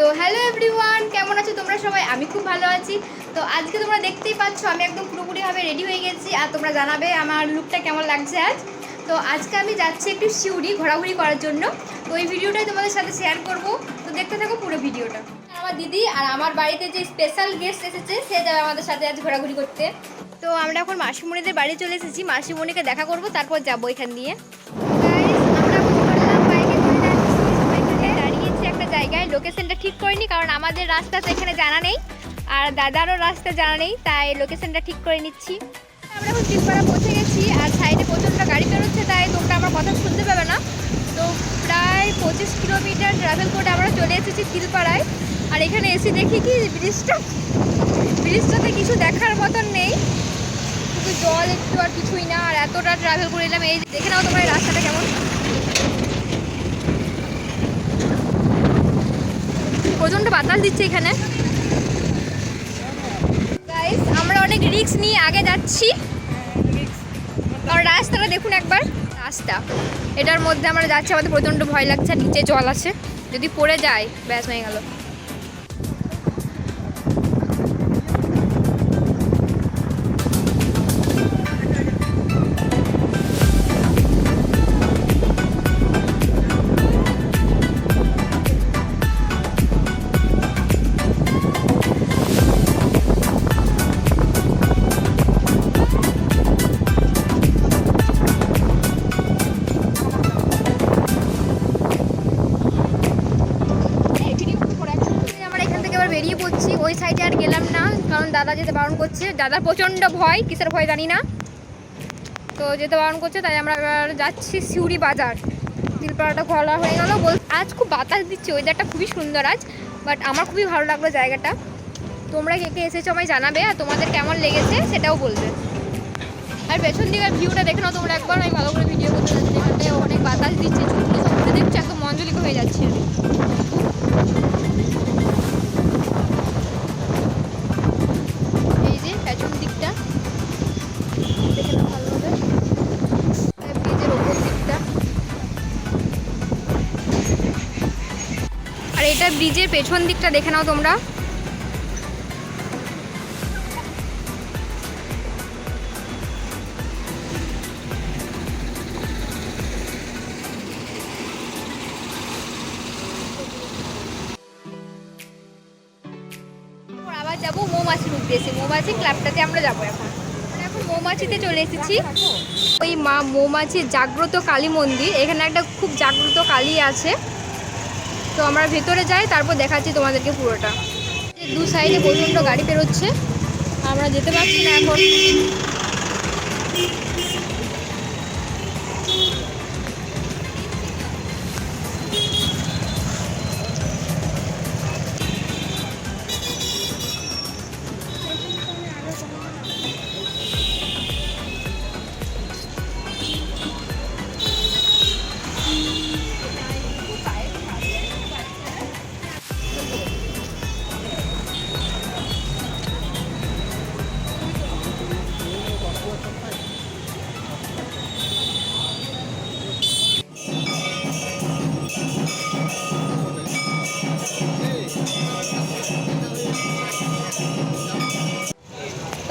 তো hello everyone কেমন আছো তোমরা সবাই? আমি খুব ভালো আছি। তো আজকে তোমরা দেখতেই পাচ্ছ, আমি একদম পুরোপুরিভাবে রেডি হয়ে গেছি আর তোমরা জানাবে আমার লুকটা কেমন লাগছে আজ। তো আজকে আমি যাচ্ছি একটু শিউরি ঘোরাঘুরি করার জন্য। তো ওই ভিডিওটাই তোমাদের সাথে শেয়ার করব। তো দেখতে থাকো পুরো ভিডিওটা। আমার দিদি আর আমার বাড়িতে যে স্পেশাল গেস্ট এসেছে, সে যাবে আমাদের সাথে আজ ঘোরাঘুরি করতে। তো আমরা এখন মাসিমণিদের বাড়ি চলে এসেছি। মাসিমণিকে দেখা করব, তারপর যাব এখান দিয়ে। কারণ আমাদের রাস্তা তো এখানে জানা নেই আর দাদারও রাস্তা জানা নেই, তাই লোকেশনটা ঠিক করে নিচ্ছি। আমরা এখন চিলপাড়া পৌঁছে গেছি আর সাইডে প্রচণ্ড গাড়ি বেরোচ্ছে, তাই তোমরা আমার কথা শুনতে পাবে না। তো প্রায় পঁচিশ কিলোমিটার ট্রাভেল করে আমরা চলে এসেছি তিলপাড়ায়। আর এখানে এসে দেখি কি, ব্রিজটা, ব্রিজটাতে কিছু দেখার মতন নেই। শুধু জল একটু আর কিছুই না, আর এতটা ট্রাভেল করে এলাম। এই দেখে নাও তোমার এই কেমন দিচ্ছে এখানে। আমরা অনেক রিক্স নিয়ে আগে যাচ্ছি। আর রাস্তাটা দেখুন একবার, রাস্তা। এটার মধ্যে আমরা যাচ্ছি, আমাদের প্রচণ্ড ভয় লাগছে, আর নিচে জল আছে। যদি পড়ে যায়, ব্যাস হয়ে গেল। ওই সাইডে আর গেলাম না, কারণ দাদা যেতে বারণ করছে। দাদা প্রচণ্ড ভয়, কিসের ভয় জানি না। তো যেতে বারণ করছে, তাই আমরা এবার যাচ্ছি সিউড়ি বাজার। দিলপাড়াটা খোলা হয়ে গেল। বল আজ খুব বাতাস দিচ্ছে ওয়েদারটা খুবই সুন্দর আজ বাট আমার খুবই ভালো লাগল জায়গাটা। তোমরা কে কে এসেছ আমায় জানাবে, আর তোমাদের কেমন লেগেছে সেটাও বলবে। আর পেছন দিকের ভিউটা দেখে নাও তোমরা একবার, আমি ভালো করে ভিডিও করতে যাচ্ছি। এখানে অনেক বাতাস দিচ্ছে ছোট্ট ছোট্ট দেখছ একদম মঞ্জলিক হয়ে যাচ্ছে। এটা ব্রিজের পেছন দিকটা দেখে নাও তোমরা। আবার যাব মৌমাছির মৌমাছি ক্লাবটাতে আমরা যাব এখন মৌমাছিতে চলে এসেছি। ওই মা মৌমাছির জাগ্রত কালী মন্দির। এখানে একটা খুব জাগ্রত কালী আছে। তো আমরা ভেতরে যাই, তারপর দেখাচ্ছি তোমাদেরকে পুরোটা। দু সাইডে প্রচণ্ড গাড়ি বেরোচ্ছে। আমরা যেতে পারছি না এখন।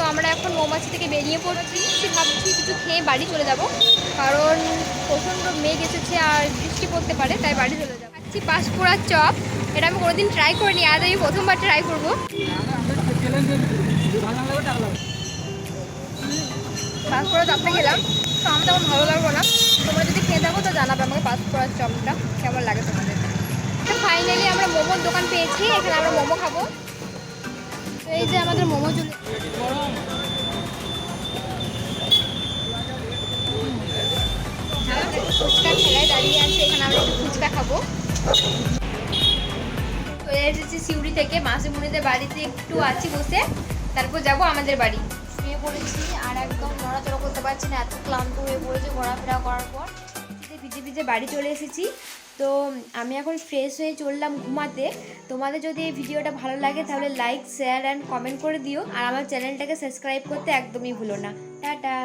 আমরা এখন মৌমাছি থেকে বেরিয়ে পড়ছি। ভাবছি কিছু খেয়ে বাড়ি চলে যাব। কারণ প্রচণ্ড মেঘ এসেছে আর বৃষ্টি পড়তে পারে, তাই বাড়ি চলে যাব। খাচ্ছি পাঁশকুড়ার চপ এটা আমি কোনোদিন ট্রাই করিনি, আজ আমি প্রথমবার ট্রাই করব। পাঁশকুড়া চপটা খেলাম। তো আমার তেমন ভালো লাগবো না। তোমরা যদি খেয়ে থাকো তো জানাবে আমাকে পাঁশকুড়ার চপটা কেমন লাগে তোমাদের? ফাইনালি আমরা মোমোর দোকান পেয়েছি। এখানে আমরা মোমো খাব। যে আমাদের মোমো চলে ফুচকা ঠেলায় দাঁড়িয়ে আছে, এখানে আমরা একটু ফুচকা এসেছি সিউড়ি থেকে মাসিমুনিদের বাড়িতে একটু আছি বসে। তারপর যাব আমাদের বাড়ি। আর একদম করতে পারছি না, এত ক্লান্ত হয়ে পড়েছে, ঘোরাফেরা করার পর। ভিজে ভিজে বাড়ি চলে এসেছি। তো আমি এখন ফ্রেশ হয়ে চললাম ঘুমাতে। তোমাদের যদি এই ভিডিওটা ভালো লাগে তাহলে লাইক শেয়ার অ্যান্ড কমেন্ট করে দিও। আর আমার চ্যানেলটাকে সাবস্ক্রাইব করতে একদমই ভুলো না। টাটা!